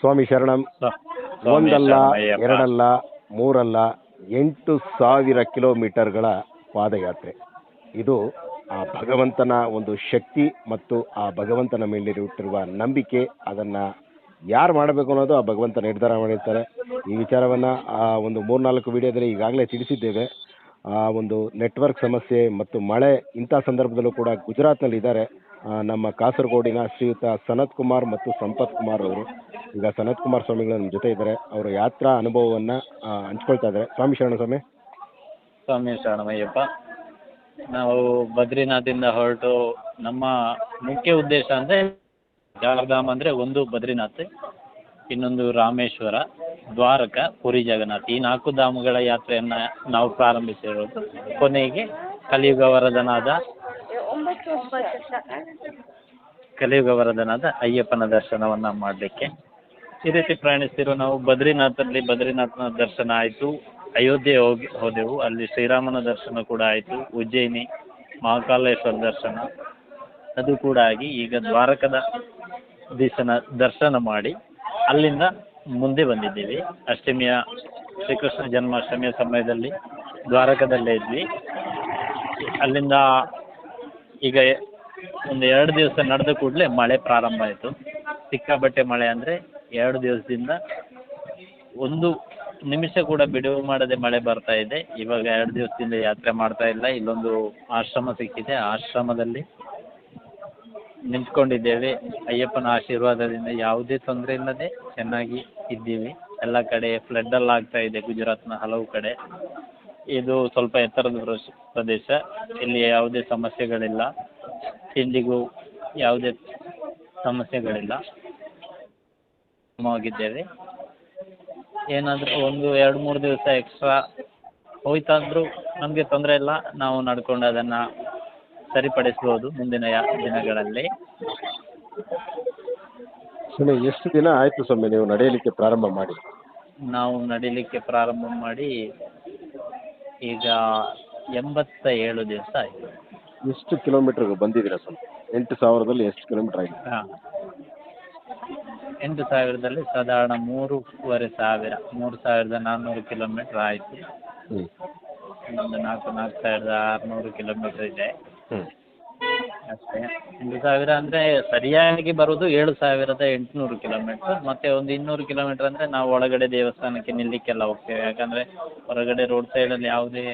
ಸ್ವಾಮಿ ಶರಣಂ. ಒಂದಲ್ಲ ಎರಡಲ್ಲ ಮೂರಲ್ಲ ಎಂಟು ಸಾವಿರ ಕಿಲೋಮೀಟರ್ಗಳ ಪಾದಯಾತ್ರೆ. ಇದು ಆ ಭಗವಂತನ ಒಂದು ಶಕ್ತಿ ಮತ್ತು ಆ ಭಗವಂತನ ಮೇಲಿರುತ್ತಿರುವ ನಂಬಿಕೆ ಅದನ್ನು ಯಾರು ಮಾಡಬೇಕು ಅನ್ನೋದು ಆ ಭಗವಂತ ನಿರ್ಧಾರ ಮಾಡಿರ್ತಾರೆ. ಈ ವಿಚಾರವನ್ನು ಆ ಒಂದು ಮೂರ್ನಾಲ್ಕು ವಿಡಿಯೋದಲ್ಲಿ ಈಗಾಗಲೇ ತಿಳಿಸಿದ್ದೇವೆ. ಆ ಒಂದು ನೆಟ್ವರ್ಕ್ ಸಮಸ್ಯೆ ಮತ್ತು ಮಳೆ ಇಂಥ ಸಂದರ್ಭದಲ್ಲೂ ಕೂಡ ಗುಜರಾತ್ನಲ್ಲಿ ಇದ್ದಾರೆ ನಮ್ಮ ಕಾಸರಗೋಡಿನ ಶ್ರೀಯುತ ಸನತ್ ಕುಮಾರ್ ಮತ್ತು ಸಂಪತ್ ಕುಮಾರ್ ಅವರು, ಈಗ ಸನತ್ ಕುಮಾರ್ ಸ್ವಾಮಿಗಳು ನಮ್ಮ ಜೊತೆ ಇದ್ದಾರೆ. ಅವರ ಯಾತ್ರಾ ಅನುಭವವನ್ನು ಹಂಚ್ಕೊಳ್ತಾ ಇದ್ದಾರೆ. ಸ್ವಾಮಿ ಶರಣ ಸ್ವಾಮಿ. ಸ್ವಾಮಿ ಶರಣಮಯ್ಯಪ್ಪ ನಾವು ಬದ್ರಿನಾಥಿಂದ ಹೊರಟು ನಮ್ಮ ಮುಖ್ಯ ಉದ್ದೇಶ ಅಂದ್ರೆ ಚಾರ್ಧಾಮ್ ಅಂದ್ರೆ ಒಂದು ಬದ್ರಿನಾಥ್, ಇನ್ನೊಂದು ರಾಮೇಶ್ವರ, ದ್ವಾರಕ, ಪುರಿ ಜಗನ್ನಾಥ್. ಈ ನಾಲ್ಕು ಧಾಮಗಳ ಯಾತ್ರೆಯನ್ನು ನಾವು ಪ್ರಾರಂಭಿಸಿರೋದು ಕೊನೆಗೆ ಕಲಿಯುಗ ವರದನಾದ ಕಲಿಯುಗ ವರದನಾದ ಅಯ್ಯಪ್ಪನ ದರ್ಶನವನ್ನ ಮಾಡಲಿಕ್ಕೆ. ಈ ರೀತಿ ಪ್ರಯಾಣಿಸ್ತಿರೋ ನಾವು ಬದ್ರಿನಾಥಲ್ಲಿ ಬದ್ರಿನಾಥನ ದರ್ಶನ ಆಯಿತು. ಅಯೋಧ್ಯೆ ಹೋಗಿ ಹೋದೆವು. ಅಲ್ಲಿ ಶ್ರೀರಾಮನ ದರ್ಶನ ಕೂಡ ಆಯಿತು. ಉಜ್ಜಯಿನಿ, ಮಹಾಕಾಲೇಶ್ವರ ದರ್ಶನ ಅದು ಕೂಡ ಆಗಿ ಈಗ ದ್ವಾರಕದ ದಿಶನ ದರ್ಶನ ಮಾಡಿ ಅಲ್ಲಿಂದ ಮುಂದೆ ಬಂದಿದ್ದೀವಿ. ಅಷ್ಟಮಿಯ ಶ್ರೀಕೃಷ್ಣ ಜನ್ಮಾಷ್ಟಮಿಯ ಸಮಯದಲ್ಲಿ ದ್ವಾರಕದಲ್ಲೇ ಇದ್ವಿ. ಅಲ್ಲಿಂದ ಈಗ ಒಂದು ಎರಡು ದಿವಸ ನಡೆದ ಕೂಡಲೇ ಮಳೆ ಪ್ರಾರಂಭ ಆಯಿತು. ಸಿಕ್ಕಾಪಟ್ಟೆ ಮಳೆ ಅಂದರೆ ಎರಡು ದಿವಸದಿಂದ ಒಂದು ನಿಮಿಷ ಕೂಡ ಬಿಡುವು ಮಾಡದೆ ಮಳೆ ಬರ್ತಾ ಇದೆ. ಇವಾಗ ಎರಡು ದಿವಸದಿಂದ ಯಾತ್ರೆ ಮಾಡ್ತಾ ಇಲ್ಲ. ಇಲ್ಲೊಂದು ಆಶ್ರಮ ಸಿಕ್ಕಿದೆ. ಆಶ್ರಮದಲ್ಲಿ ನಿಂತ್ಕೊಂಡಿದ್ದೇವೆ. ಅಯ್ಯಪ್ಪನ ಆಶೀರ್ವಾದದಿಂದ ಯಾವುದೇ ತೊಂದರೆ ಇಲ್ಲದೆ ಚೆನ್ನಾಗಿ ಇದ್ದೀವಿ. ಎಲ್ಲ ಕಡೆ ಫ್ಲಡ್ಡೆಲ್ಲ ಆಗ್ತಾ ಇದೆ ಗುಜರಾತ್ನ ಹಲವು ಕಡೆ. ಇದು ಸ್ವಲ್ಪ ಎತ್ತರದ ಪ್ರದೇಶ- ಪ್ರದೇಶ. ಇಲ್ಲಿ ಯಾವುದೇ ಸಮಸ್ಯೆಗಳಿಲ್ಲ. ತಿಂಡಿಗೂ ಯಾವುದೇ ಸಮಸ್ಯೆಗಳಿಲ್ಲ. ಆಗಿದ್ದೇವೆ ಏನಾದರೂ ಒಂದು ಎರಡು ಮೂರು ದಿವಸ ಎಕ್ಸ್ಟ್ರಾ ಹೋಯ್ತಾದ್ರೂ ನಮಗೆ ತೊಂದರೆ ಇಲ್ಲ. ನಾವು ನಡ್ಕೊಂಡು ಅದನ್ನು ಸರಿಪಡಿಸ್ಬೋದು ಮುಂದಿನ ಯಾ ದಿನಗಳಲ್ಲಿ. ಸ್ವಾಮಿ ಎಷ್ಟು ದಿನ ಆಯಿತು ಸ್ವಾಮಿ ನೀವು ನಡೆಯಲಿಕ್ಕೆ ಪ್ರಾರಂಭ ಮಾಡಿ? ನಾವು ನಡಿಲಿಕ್ಕೆ ಪ್ರಾರಂಭ ಮಾಡಿ ಈಗ ಎಂಬತ್ತ ಏಳು ದಿವಸ ಆಯ್ತು. ಎಷ್ಟು ಕಿಲೋಮೀಟರ್ ಬಂದಿದ್ದೀರಾ ಸ್ವಲ್ಪ ಎಂಟು ಸಾವಿರದಲ್ಲಿ ಎಷ್ಟು ಕಿಲೋಮೀಟರ್ ಆಯ್ತು? ಹಾಂ. ಎಂಟು ಸಾವಿರದಲ್ಲಿ ಸಾಧಾರಣ ಮೂರುವರೆ ಸಾವಿರ ಮೂರು ಸಾವಿರದ ನಾನ್ನೂರು ಕಿಲೋಮೀಟ್ರ್ ಆಯಿತು. ಹ್ಞೂ ಇನ್ನೊಂದು ನಾಲ್ಕು ನಾಲ್ಕು ಸಾವಿರದ ಆರುನೂರು ಕಿಲೋಮೀಟ್ರ್ ಇದೆ. ಅಷ್ಟೇ. ಎಂಟು ಸಾವಿರ ಅಂದರೆ ಸರಿಯಾಗಿ ಬರೋದು ಏಳು ಸಾವಿರದ ಎಂಟುನೂರು ಕಿಲೋಮೀಟ್ರ್ ಮತ್ತು ಒಂದು ಇನ್ನೂರು ಕಿಲೋಮೀಟ್ರ್ ಅಂದರೆ ನಾವು ಒಳಗಡೆ ದೇವಸ್ಥಾನಕ್ಕೆ ನಿಲ್ಲಿಕ್ಕೆಲ್ಲ ಹೋಗ್ತೇವೆ. ಯಾಕಂದರೆ ಹೊರಗಡೆ ರೋಡ್ ಸೈಡಲ್ಲಿ ಯಾವುದೇ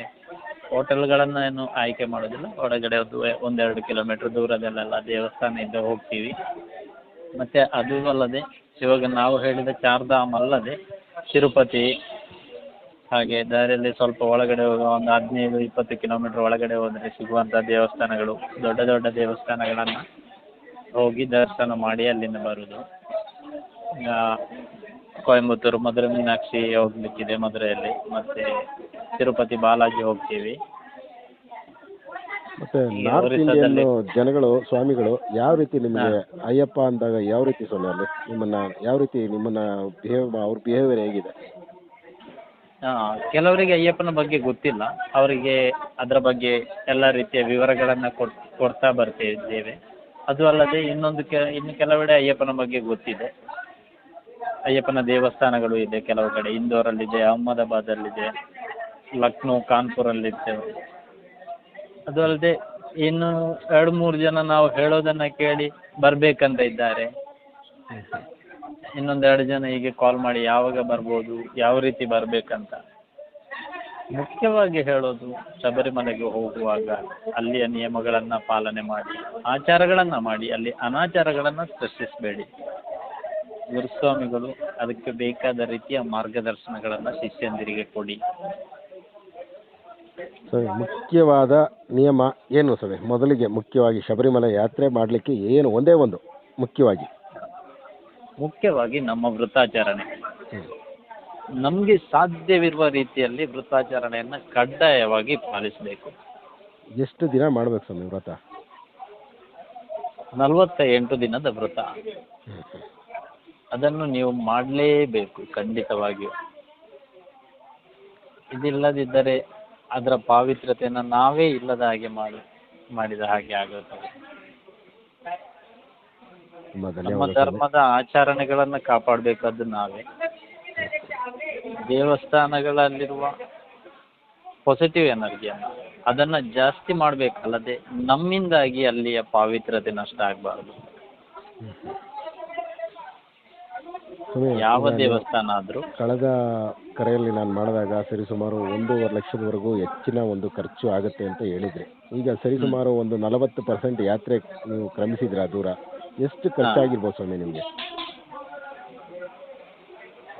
ಹೋಟೆಲ್ಗಳನ್ನು ಏನು ಆಯ್ಕೆ ಮಾಡೋದಿಲ್ಲ. ಹೊರಗಡೆ ಒಂದು ಒಂದೆರಡು ಕಿಲೋಮೀಟ್ರ್ ದೂರದಲ್ಲೆಲ್ಲ ದೇವಸ್ಥಾನ ಇದ್ದ ಹೋಗ್ತೀವಿ. ಮತ್ತು ಅದು ಅಲ್ಲದೆ ಇವಾಗ ನಾವು ಹೇಳಿದ ಚಾರ್ಧಾಮ್ ಅಲ್ಲದೆ ತಿರುಪತಿ ಹಾಗೆ ದಾರಿಯಲ್ಲಿ ಸ್ವಲ್ಪ ಒಳಗಡೆ ಹೋಗುವ ಒಂದು ಹದಿನೈದು ಇಪ್ಪತ್ತು ಕಿಲೋಮೀಟ್ರ್ ಒಳಗಡೆ ಹೋದರೆ ಸಿಗುವಂಥ ದೇವಸ್ಥಾನಗಳು ದೊಡ್ಡ ದೊಡ್ಡ ದೇವಸ್ಥಾನಗಳನ್ನು ಹೋಗಿ ದರ್ಶನ ಮಾಡಿ ಅಲ್ಲಿಂದ ಬರೋದು. ಈಗ ಕೊಯಂಬತ್ತೂರು ಮಧುರೆ ಮೀನಾಕ್ಷಿ ಹೋಗ್ಲಿಕ್ಕಿದೆ ಮಧುರೆಯಲ್ಲಿ ಮತ್ತೆ ತಿರುಪತಿ ಬಾಲಾಜಿ ಹೋಗ್ತೀವಿ. ಮತ್ತೆ ನಾರ್ತ್ ಇಂಡಿಯನ್ ಜನಗಳು ಸ್ವಾಮಿಗಳು ಯಾವ ರೀತಿ ನಿಮಗೆ ಅಯ್ಯಪ್ಪ ಅಂದಾಗ ಯಾವ ರೀತಿ ಸ್ವಾಮಿ ಅಲ್ಲಿ? ನಿಮ್ಮನ್ನ ಯಾವ ರೀತಿ ನಿಮ್ಮನ್ನ ಬಿಹೇವ್ ಅವ್ರ ಬಿಹೇವಿಯರ್ ಹೇಗಿದೆ? ಹಾಂ ಕೆಲವರಿಗೆ ಅಯ್ಯಪ್ಪನ ಬಗ್ಗೆ ಗೊತ್ತಿಲ್ಲ. ಅವರಿಗೆ ಅದರ ಬಗ್ಗೆ ಎಲ್ಲ ರೀತಿಯ ವಿವರಗಳನ್ನು ಕೊಡ್, ಕೊಡ್ತಾ ಬರ್ತಿದ್ದೇವೆ. ಅದು ಅಲ್ಲದೆ ಇನ್ನೊಂದು ಕೆ, ಇನ್ನು ಕೆಲವೆಡೆ ಅಯ್ಯಪ್ಪನ ಬಗ್ಗೆ ಗೊತ್ತಿದೆ. ಅಯ್ಯಪ್ಪನ ದೇವಸ್ಥಾನಗಳು ಇದೆ ಕೆಲವು ಕಡೆ. ಇಂದೋರಲ್ಲಿದೆ, ಅಹಮದಾಬಾದಲ್ಲಿದೆ, ಲಕ್ನೋ, ಕಾನ್ಪುರಲ್ಲಿದೆ. ಅದು ಅಲ್ಲದೆ ಇನ್ನು ಎರಡು ಮೂರು ಜನ ನಾವು ಹೇಳೋದನ್ನು ಕೇಳಿ ಬರಬೇಕಂತ ಇದ್ದಾರೆ. ಇನ್ನೊಂದು ಎರಡು ಜನ ಹೀಗೆ ಕಾಲ್ ಮಾಡಿ ಯಾವಾಗ ಬರ್ಬೋದು, ಯಾವ ರೀತಿ ಬರಬೇಕಂತ. ಮುಖ್ಯವಾಗಿ ಹೇಳೋದು ಶಬರಿಮಲೆಗೆ ಹೋಗುವಾಗ ಅಲ್ಲಿಯ ನಿಯಮಗಳನ್ನು ಪಾಲನೆ ಮಾಡಿ, ಆಚಾರಗಳನ್ನು ಮಾಡಿ, ಅಲ್ಲಿ ಅನಾಚಾರಗಳನ್ನು ಸೃಷ್ಟಿಸಬೇಡಿ. ಗುರುಸ್ವಾಮಿಗಳು ಅದಕ್ಕೆ ಬೇಕಾದ ರೀತಿಯ ಮಾರ್ಗದರ್ಶನಗಳನ್ನು ಶಿಷ್ಯಂದಿರಿಗೆ ಕೊಡಿ. ಸರಿ, ಮುಖ್ಯವಾದ ನಿಯಮ ಏನು ಸರಿ? ಮೊದಲಿಗೆ ಮುಖ್ಯವಾಗಿ ಶಬರಿಮಲೆ ಯಾತ್ರೆ ಮಾಡಲಿಕ್ಕೆ ಏನು ಒಂದೇ ಒಂದು ಮುಖ್ಯವಾಗಿ? ಮುಖ್ಯವಾಗಿ ನಮ್ಮ ವೃತ್ತಾಚರಣೆ. ನಮಗೆ ಸಾಧ್ಯವಿರುವ ರೀತಿಯಲ್ಲಿ ವೃತ್ತಾಚರಣೆಯನ್ನು ಕಡ್ಡಾಯವಾಗಿ ಪಾಲಿಸಬೇಕು. ಎಷ್ಟು ದಿನ ಮಾಡ್ಬೇಕು ಸ್ವಾಮಿ ವ್ರತ? ನಲವತ್ತ ಎಂಟು ದಿನದ ವ್ರತ. ಅದನ್ನು ನೀವು ಮಾಡಲೇಬೇಕು ಖಂಡಿತವಾಗಿಯೂ. ಇದಿಲ್ಲದಿದ್ದರೆ ಅದರ ಪಾವಿತ್ರ್ಯತೆಯನ್ನು ನಾವೇ ಇಲ್ಲದ ಹಾಗೆ ಮಾಡಿ ಮಾಡಿದ ಹಾಗೆ ಆಗುತ್ತದೆ. ತುಂಬ ನಮ್ಮ ಧರ್ಮದ ಆಚರಣೆಗಳನ್ನು ಕಾಪಾಡಬೇಕಾದ್ದು ನಾವೇ. ದೇವಸ್ಥಾನಗಳಲ್ಲಿರುವ ಪಾಸಿಟಿವ್ ಎನರ್ಜಿಯನ್ನು ಅದನ್ನು ಜಾಸ್ತಿ ಮಾಡಬೇಕಲ್ಲದೆ ನಮ್ಮಿಂದಾಗಿ ಅಲ್ಲಿಯ ಪಾವಿತ್ರತೆ ನಷ್ಟ ಆಗಬಾರ್ದು. ಯಾವ ದೇವಸ್ಥಾನ ಆದರೂ. ಕಳೆದ ಕರೆಯಲ್ಲಿ ನಾನು ಮಾಡಿದಾಗ ಸರಿಸುಮಾರು ಒಂದೂವರೆ ಲಕ್ಷದವರೆಗೂ ಹೆಚ್ಚಿನ ಒಂದು ಖರ್ಚು ಆಗುತ್ತೆ ಅಂತ ಹೇಳಿದ್ರಿ. ಈಗ ಸರಿಸುಮಾರು ಒಂದು ನಲವತ್ತು ಪರ್ಸೆಂಟ್ ಯಾತ್ರೆ ನೀವು ಕ್ರಮಿಸಿದ್ರಾ ದೂರ? ಎಷ್ಟು ಖರ್ಚಾಗಿರ್ಬೋದು ಸ್ವಾಮಿ ನಿಮಗೆ?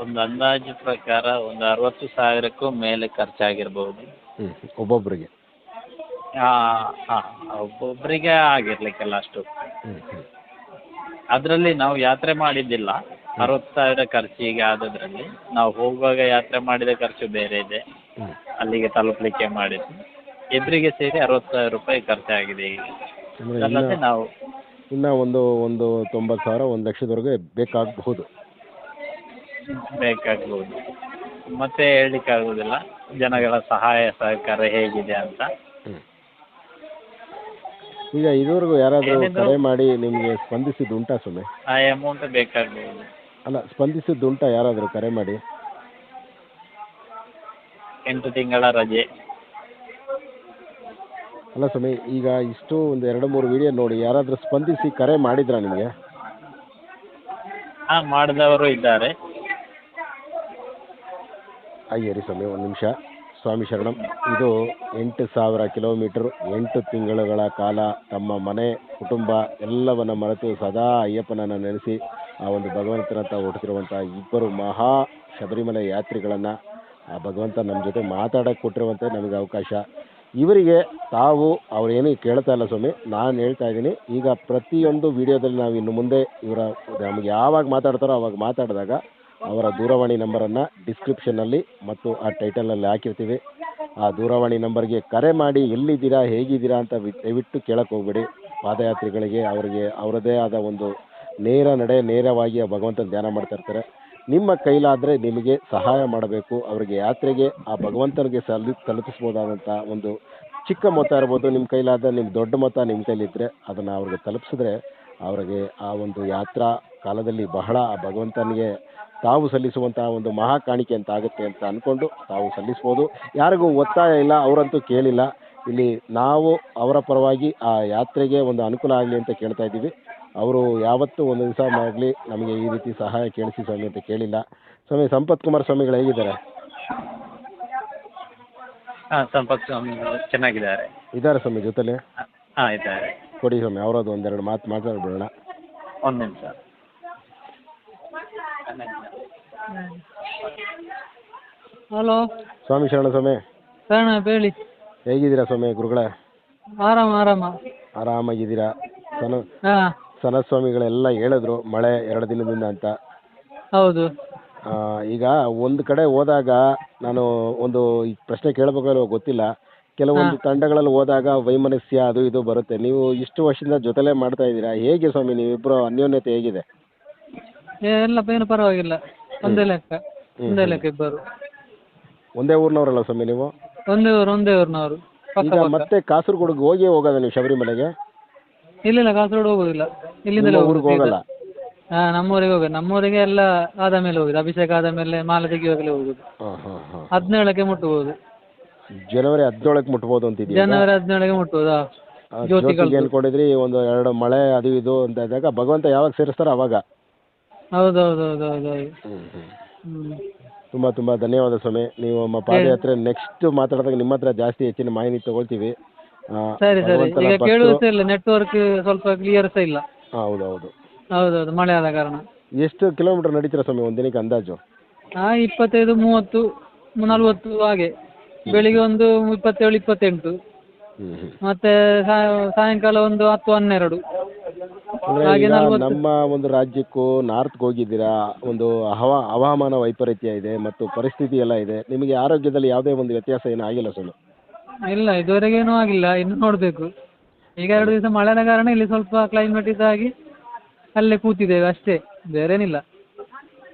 ಒಂದು ಅಂದಾಜು ಪ್ರಕಾರ ಒಂದು ಅರವತ್ತು ಸಾವಿರಕ್ಕೂ ಮೇಲೆ ಖರ್ಚಾಗಿರ್ಬೋದು. ಹ್ಞೂ ಒಬ್ಬೊಬ್ಬರಿಗೆ ಹಾಂ ಒಬ್ಬೊಬ್ಬರಿಗೆ ಆಗಿರ್ಲಿಕ್ಕೆಲ್ಲ ಅಷ್ಟು. ಹ್ಞೂ ಹ್ಞೂ ಅದರಲ್ಲಿ ನಾವು ಯಾತ್ರೆ ಮಾಡಿದ್ದಿಲ್ಲ. ಅರವತ್ತು ಸಾವಿರ ಖರ್ಚಿಗೆ ಆದದ್ರಲ್ಲಿ. ನಾವು ಹೋಗುವಾಗ ಯಾತ್ರೆ ಮಾಡಿದ ಖರ್ಚು ಬೇರೆ ಇದೆ. ಹ್ಞೂ ಅಲ್ಲಿಗೆ ತಲುಪಲಿಕ್ಕೆ ಮಾಡಿದ್ದು. ಇಬ್ಬರಿಗೆ ಸೇರಿ ಅರವತ್ತು ಸಾವಿರ ರೂಪಾಯಿ ಖರ್ಚಾಗಿದೆ ಈಗ. ಅಲ್ಲದೆ ನಾವು ಇನ್ನು ಒಂದು ಒಂದು ತೊಂಬತ್ತು ಸಾವಿರ ಒಂದು ಲಕ್ಷದವರೆಗೆ ಬೇಕಾಗಬಹುದು. ಬೇಕಾಗ್ಬೋದು ಮತ್ತೆ ಹೇಳಲಿಕ್ಕಾಗೋದಿಲ್ಲ ಜನಗಳ ಸಹಾಯ ಸಹಕಾರ ಹೇಗಿದೆ ಅಂತ. ಈಗ ಇದುವರೆಗೂ ಯಾರಾದರೂ ಕರೆ ಮಾಡಿ ನಿಮಗೆ ಸ್ಪಂದಿಸಿದ್ದುಂಟಾ ಸುಮ್ಮನೆ ಆ ಅಮೌಂಟ್ ಬೇಕಾಗ್ಬೋದು ಅಲ್ಲ ಸ್ಪಂದಿಸಿದ್ದುಂಟಾ ಯಾರಾದರೂ ಕರೆ ಮಾಡಿ? ಎಂಟು ತಿಂಗಳ ರಜೆ. ಅಲ್ಲ ಸ್ವಾಮಿ ಈಗ ಇಷ್ಟು ಒಂದು ಎರಡು ಮೂರು ವಿಡಿಯೋ ನೋಡಿ ಯಾರಾದರೂ ಸ್ಪಂದಿಸಿ ಕರೆ ಮಾಡಿದ್ರಾ ನಿಮಗೆ? ಹಾಂ ಮಾಡಿದವರು ಇದ್ದಾರೆ. ಅಯ್ಯರಿ ಸ್ವಾಮಿ ಒಂದು ನಿಮಿಷ. ಸ್ವಾಮಿ ಶರಣಂ ಇದು ಎಂಟು ಸಾವಿರ ಕಿಲೋಮೀಟರ್ ಎಂಟು ತಿಂಗಳುಗಳ ಕಾಲ ತಮ್ಮ ಮನೆ ಕುಟುಂಬ ಎಲ್ಲವನ್ನು ಮರೆತು ಸದಾ ಅಯ್ಯಪ್ಪನನ್ನು ನೆನೆಸಿ ಆ ಒಂದು ಭಗವಂತನಂತ ಹುಟ್ಟಿಸಿರುವಂಥ ಇಬ್ಬರು ಮಹಾ ಶಬರಿಮಲೆ ಯಾತ್ರಿಗಳನ್ನು ಆ ಭಗವಂತ ನಮ್ಮ ಜೊತೆ ಮಾತಾಡಕ್ಕೆ ಕೊಟ್ಟಿರುವಂತೆ ನಮಗೆ ಅವಕಾಶ. ಇವರಿಗೆ ತಾವು ಅವರೇನು ಕೇಳ್ತಾ ಇಲ್ಲ ಸ್ವಾಮಿ, ನಾನು ಹೇಳ್ತಾ ಇದ್ದೀನಿ. ಈಗ ಪ್ರತಿಯೊಂದು ವಿಡಿಯೋದಲ್ಲಿ ನಾವು ಇನ್ನು ಮುಂದೆ ಇವರ, ನಮಗೆ ಯಾವಾಗ ಮಾತಾಡ್ತಾರೋ ಅವಾಗ ಮಾತಾಡಿದಾಗ ಅವರ ದೂರವಾಣಿ ನಂಬರನ್ನು ಡಿಸ್ಕ್ರಿಪ್ಷನ್ನಲ್ಲಿ ಮತ್ತು ಆ ಟೈಟಲ್ನಲ್ಲಿ ಹಾಕಿರ್ತೀವಿ. ಆ ದೂರವಾಣಿ ನಂಬರ್ಗೆ ಕರೆ ಮಾಡಿ ಎಲ್ಲಿದ್ದೀರಾ, ಹೇಗಿದ್ದೀರಾ ಅಂತ ದಯವಿಟ್ಟು ಕೇಳಕ್ಕೆ ಹೋಗ್ಬೇಡಿ. ಪಾದಯಾತ್ರಿಗಳಿಗೆ ಅವರಿಗೆ ಅವರದೇ ಆದ ಒಂದು ನೇರ ನಡೆ, ನೇರವಾಗಿ ಭಗವಂತನ ಧ್ಯಾನ ಮಾಡ್ತಾ ಇರ್ತಾರೆ. ನಿಮ್ಮ ಕೈಲಾದರೆ ನಿಮಗೆ ಸಹಾಯ ಮಾಡಬೇಕು. ಅವರಿಗೆ ಯಾತ್ರೆಗೆ, ಆ ಭಗವಂತನಿಗೆ ಸಲ್ಲಿ ತಲುಪಿಸ್ಬೋದಾದಂಥ ಒಂದು ಚಿಕ್ಕ ಮೊತ್ತ ಇರ್ಬೋದು ನಿಮ್ಮ ಕೈಲಾದ ನಿಮ್ಮ ದೊಡ್ಡ ಮೊತ್ತ ನಿಮ್ಮ ಕೈಲಿದ್ದರೆ ಅದನ್ನು ಅವ್ರಿಗೆ ತಲುಪಿಸಿದ್ರೆ ಅವರಿಗೆ ಆ ಒಂದು ಯಾತ್ರಾ ಕಾಲದಲ್ಲಿ ಬಹಳ ಆ ಭಗವಂತನಿಗೆ ತಾವು ಸಲ್ಲಿಸುವಂಥ ಒಂದು ಮಹಾ ಕಾಣಿಕೆ ಅಂತ ಆಗುತ್ತೆ ಅಂತ ಅಂದ್ಕೊಂಡು ತಾವು ಸಲ್ಲಿಸ್ಬೋದು. ಯಾರಿಗೂ ಒತ್ತಾಯ ಇಲ್ಲ, ಅವರಂತೂ ಕೇಳಿಲ್ಲ. ಇಲ್ಲಿ ನಾವು ಅವರ ಪರವಾಗಿ ಆ ಯಾತ್ರೆಗೆ ಒಂದು ಅನುಕೂಲ ಆಗಲಿ ಅಂತ ಕೇಳ್ತಾ ಇದ್ದೀವಿ. ಅವರು ಯಾವತ್ತೂ ಒಂದು ದಿವಸ ಆಗಲಿ ನಮಗೆ ಈ ರೀತಿ ಸಹಾಯ ಕೇಳಿಸಿ ಸ್ವಾಮಿ ಅಂತ ಕೇಳಿಲ್ಲ. ಸ್ವಾಮಿ ಸಂಪತ್ ಕುಮಾರ್ ಸ್ವಾಮಿಗಳು ಹೇಗಿದ್ದಾರೆ? ಹಾಂ ಸಂಪತ್ ಸ್ವಾಮಿ ಚೆನ್ನಾಗಿದ್ದಾರೆ. ಇದ್ದಾರೆ ಸ್ವಾಮಿ ಜೊತೆಲೆ? ಹಾಂ ಇದ್ದಾರೆ. ಕೊಡಿ ಸ್ವಾಮಿ ಅವರದ್ದು ಒಂದೆರಡು ಮಾತು ಮಾತಾಡ್ಬಿಡೋಣ. ಒಂದು ನಿಮಿಷ. ಹಲೋ. ಸ್ವಾಮಿ ಶರಣ ಸ್ವಾಮಿ. ಶರಣ ಹೇಳಿ. ಹೇಗಿದ್ದೀರಾ ಸ್ವಾಮಿ ಗುರುಗಳೇ? ಆರಾಮ ಆರಾಮ. ಆರಾಮಾಗಿದ್ದೀರಾ? ಸನ ಹಾಂ. ಸನತ್ ಸ್ವಾಮಿಗಳೆಲ್ಲ ಹೇಳಿದ್ರು ಮಳೆ ಎರಡು ದಿನದಿಂದ ಅಂತ. ಹೌದು. ಆ, ಈಗ ಒಂದು ಕಡೆ ಹೋದಾಗ ನಾನು ಒಂದು ಈ ಪ್ರಶ್ನೆ ಕೇಳಬೇಕೋ ಇಲ್ವೋ ಗೊತ್ತಿಲ್ಲ. ಕೆಲವೊಂದು ತಂಡಗಳಲ್ಲಿ ಹೋದಾಗ ವೈಮನಸ್ಯ ಅದು ಇದು ಬರುತ್ತೆ. ನೀವು ಇಷ್ಟು ವರ್ಷದಿಂದ ಜೊತೆಲೇ ಮಾಡ್ತಾ ಇದ್ದೀರಾ? ಹೇಗೆ ಸ್ವಾಮಿ ನೀವಿಬ್ಬರು ಅನ್ಯೋನ್ಯತೆ ಹೇಗಿದೆ? ಎಲ್ಲ ಏನು ಪರವಾಗಿಲ್ಲ. ಒಂದೇ ಲೆಕ್ಕ. ಒಂದೇ ಲೆಕ್ಕ ಇಬ್ಬರು. ಒಂದೇ ಊರಿನವರಲ್ಲ ಸ್ವಾಮಿ ನೀವು? ಒಂದೇ ಊರು ಒಂದೇ ಊರಿನವರು. ಪಕ್ಕ ಈಗ ಮತ್ತೆ ಕಾಸರಗೋಡಿಗೆ ಹೋಗಿ ಹೋಗೋದ ನೀವು ಶಬರಿಮಲೆಗೆ? ಇಲ್ಲಿಲ್ಲ ಕಾಸರಗೋಡು ಹೋಗುದಿಲ್ಲ. ಇಲ್ಲಿಂದಲೇ ಹೋಗುದು. ಹೋಗಲ್ಲ? ಹಾಂ ನಮ್ಮೂರಿಗೆ ಹೋಗುದು ನಮ್ಮೂರಿಗೆ ಎಲ್ಲ ಆದ ಮೇಲೆ ಹೋಗುದು. ಅಭಿಷೇಕ ಆದ ಮೇಲೆ ಮಾಲೆ ತೆಗಿಯುವಾಗಲೇ ಹೋಗುದು. ಹಾಂ ಹಾಂ ಹಾಂ. ಹದಿನೇಳಕ್ಕೆ ಮುಟ್ಟಬಹುದು ಜನವರಿ ಹದಿನೇಳಕ್ಕೆ ಮುಟ್ಬೋದು ಅಂತ ಜನವರಿ ಹದಿನೇಳಕ್ಕೆ ಮುಟ್ಟುವುದಾ ಜ್ಯೋತಿಗಳು. ಜ್ಯೋತಿಗೆ ಅನ್ಕೊಂಡಿದ್ರಿ ಒಂದು ಎರಡು ಮಳೆ ಅದು ಇದು ಅಂತ ಇದ್ದಾಗ ಭಗವಂತ ಯಾವಾಗ ಸೇರಿಸ್ತಾರ ಅವಾಗ. ಹೌದು ಹೌದು ಹೌದು ಹೌದು ಹೌದು ಹ್ಞೂ ತುಂಬ ತುಂಬ ಧನ್ಯವಾದ ಸ್ವಾಮಿ. ನೀವು ನಮ್ಮ ಪಾದಯಾತ್ರೆ ನೆಕ್ಸ್ಟ್ ಮಾತಾಡಿದಾಗ ನಿಮ್ಮ ಹತ್ರ ಜಾಸ್ತಿ ಹೆಚ್ಚಿನ ಮಾಹಿತಿ ತಗೊಳ್ತೀವಿ. ಸರಿ ಸರಿ. ಈಗ ಕೇಳುವುದೇ ಇಲ್ಲ. ನೆಟ್ವರ್ಕ್ ಸ್ವಲ್ಪ ಕ್ಲಿಯರ್ ಸಹ ಇಲ್ಲ. ಹೌದೌದು. ಹೌದು ಹೌದು ಹೌದೌದು ಮಳೆ ಆದ ಕಾರಣ. ಎಷ್ಟು ಕಿಲೋಮೀಟರ್ ನಡೀತೀರಾ ಸ್ವಾಮಿ ಒಂದು ದಿನಕ್ಕೆ ಅಂದಾಜು? ಹಾ ಇಪ್ಪತ್ತೈದು ಮೂವತ್ತು ನಲ್ವತ್ತು ಹಾಗೆ. ಬೆಳಿಗ್ಗೆ ಒಂದು ಇಪ್ಪತ್ತೇಳು ಇಪ್ಪತ್ತೆಂಟು. ಮತ್ತೆ ಸಾಯ- ಸಾಯಂಕಾಲ ಒಂದು ಹತ್ತು ಹನ್ನೆರಡು. ಅಂದರೆ ಹಾಗೆ ಈಗ ನಲ್ವತ್ತು. ನಮ್ಮ ಒಂದು ರಾಜ್ಯಕ್ಕೂ ನಾರ್ತ್ಗೆ ಹೋಗಿದ್ದೀರಾ ಒಂದು ಹವಾ ಹವಾಮಾನ ವೈಪರೀತ್ಯ ಇದೆ ಮತ್ತು ಪರಿಸ್ಥಿತಿ ಎಲ್ಲ ಇದೆ. ನಿಮಗೆ ಆರೋಗ್ಯದಲ್ಲಿ ಯಾವುದೇ ಒಂದು ವ್ಯತ್ಯಾಸ ಏನೂ ಆಗಿಲ್ಲ ಸ್ವಾಮಿ? ಇಲ್ಲ ಇದುವರೆಗೆ ಏನೂ ಆಗಿಲ್ಲ ಇನ್ನು ನೋಡಬೇಕು. ಈಗ ಎರಡು ದಿವಸ ಮಳೆ ಆದ ಕಾರಣ ಇಲ್ಲಿ ಸ್ವಲ್ಪ ಕ್ಲೈಮೇಟ್ ಇದಾಗಿ ಅಲ್ಲೇ ಕೂತಿದ್ದೇವೆ ಅಷ್ಟೇ ಬೇರೇನಿಲ್ಲ.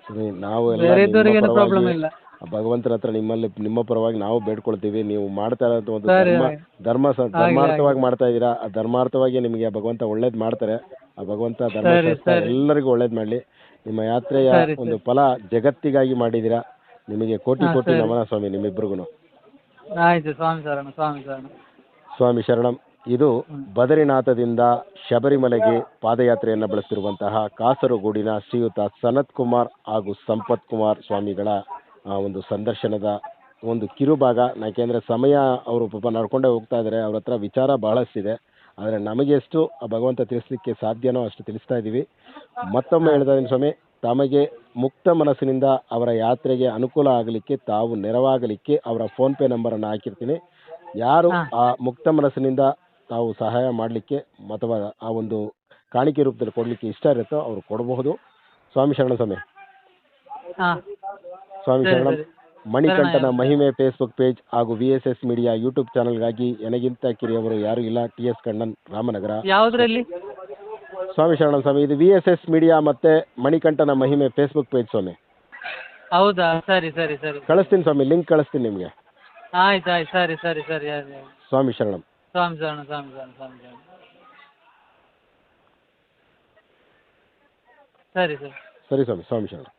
ಸರಿ ನಾವು ಎಲ್ಲ ಬೇರೆ ನಿಮ್ಮ ಏನು ಇಲ್ಲ. ಭಗವಂತನ ಹತ್ರ ನಿಮ್ಮಲ್ಲಿ ನಿಮ್ಮ ಪರವಾಗಿ ನಾವು ಬೇಡ್ಕೊಳ್ತೀವಿ ನೀವು ಮಾಡ್ತಾ ಇರೋದು ಒಂದು ಸರಿ, ಧರ್ಮ ಆಯ್ತು. ಧರ್ಮ ಸ- ಧರ್ಮಾರ್ಥವಾಗಿ ಮಾಡ್ತಾ ಇದ್ದೀರಾ ಆ ಧರ್ಮಾರ್ಥವಾಗಿ ನಿಮಗೆ ಭಗವಂತ ಒಳ್ಳೇದು ಮಾಡ್ತಾರೆ ಆ ಭಗವಂತ ಧರ್ಮ. ಎಲ್ಲರಿಗೂ ಒಳ್ಳೇದು ಮಾಡಲಿ. ನಿಮ್ಮ ಯಾತ್ರೆಯ ಸರಿ, ಒಂದು ಫಲ ಜಗತ್ತಿಗಾಗಿ ಮಾಡಿದ್ದೀರಾ ನಿಮಗೆ ಕೋಟಿ ಕೋಟಿ. ನಮನ ಸ್ವಾಮಿ ನಿಮ್ಮಿಬ್ಬರಿಗೂ ಆಯ್ತು ಸ್ವಾಮಿ ಶರಣ ಸ್ವಾಮಿ ಶರಣ. ಸ್ವಾಮಿ ಶರಣಂ ಇದು. ಬದರಿನಾಥದಿಂದ ಶಬರಿಮಲೆಗೆ ಪಾದಯಾತ್ರೆಯನ್ನು ಬಳಸ್ತಿರುವಂತಹ ಕಾಸರಗೋಡಿನ ಶ್ರೀಯುತ ಸನತ್ ಕುಮಾರ್ ಹಾಗೂ ಸಂಪತ್ ಕುಮಾರ್ ಸ್ವಾಮಿಗಳ ಒಂದು ಸಂದರ್ಶನದ ಒಂದು ಕಿರುಭಾಗ. ಯಾಕೆಂದರೆ ಸಮಯ ಅವರು ಪಾಪ ನಡ್ಕೊಂಡೇ ಹೋಗ್ತಾ ಇದ್ದಾರೆ ಅವ್ರ ಹತ್ರ ವಿಚಾರ ಬಹಳಷ್ಟಿದೆ. ಆದರೆ ನಮಗೆ ಎಷ್ಟು ಭಗವಂತ ತಿಳಿಸ್ಲಿಕ್ಕೆ ಸಾಧ್ಯನೋ ಅಷ್ಟು ತಿಳಿಸ್ತಾ ಇದ್ದೀವಿ ಮತ್ತೊಮ್ಮೆ ಹೇಳ್ತಾ ಇದ್ದೀನಿ ಸ್ವಾಮಿ ತಮಗೆ ಮುಕ್ತ ಮನಸ್ಸಿನಿಂದ ಅವರ ಯಾತ್ರೆಗೆ ಅನುಕೂಲ ಆಗಲಿಕ್ಕೆ ತಾವು ನೆರವಾಗಲಿಕ್ಕೆ ಅವರ ಫೋನ್ ಫೋನ್ಪೇ ನಂಬರನ್ನು ಹಾಕಿರ್ತೀನಿ. ಯಾರು ಆ ಮುಕ್ತ ಮನಸ್ಸಿನಿಂದ ತಾವು ಸಹಾಯ ಮಾಡಲಿಕ್ಕೆ ಅಥವಾ ಆ ಒಂದು ಕಾಣಿಕೆ ರೂಪದಲ್ಲಿ ಕೊಡಲಿಕ್ಕೆ ಇಷ್ಟ ಇರುತ್ತೋ ಅವರು ಕೊಡಬಹುದು. ಸ್ವಾಮಿ ಶರಣ ಸ್ವಾಮಿ. ಸ್ವಾಮಿ ಶರಣ. ಶರಣಂ ಮಣಿಕಂಠನ ಮಹಿಮೆ ಫೇಸ್ಬುಕ್ ಪೇಜ್ ಹಾಗೂ V S S media YouTube ಚಾನಲ್ಗಾಗಿ ನನಗಿಂತ ಕಿರಿಯವರು ಯಾರು ಇಲ್ಲ. ಟಿ ಎಸ್ ಕಣ್ಣನ್ ರಾಮನಗರ ಯಾವುದ್ರಲ್ಲಿ? ಸ್ವಾಮಿ ಶರಣ ಸ್ವಾಮಿ ಇದು ವಿ ಎಸ್ ಎಸ್ ಮೀಡಿಯಾ ಮತ್ತೆ ಮಣಿಕಂಠನ ಮಹಿಮೆ ಫೇಸ್ಬುಕ್ ಪೇಜ್ ಸ್ವಾಮಿ ಹೌದಾ? ಸರಿ ಸರಿ ಸರಿ. ಕಳಿಸ್ತೀನಿ ಸ್ವಾಮಿ ಲಿಂಕ್ ಕಳಿಸ್ತೀನಿ ನಿಮಗೆ. ಆಯ್ತು ಆಯ್ತು ಸರಿ ಸರಿ ಸರಿ ಆಯ್ತು. ಸ್ವಾಮಿ ಶರಣಂ. ಸ್ವಾಮಿ ಶರಣ ಸ್ವಾಮಿ ಶರಣ ಸ್ವಾಮಿ ಶರಣ. ಸರಿ ಸರಿ. ಸರಿ ಸ್ವಾಮಿ ಸ್ವಾಮಿ ಶರಣಂ.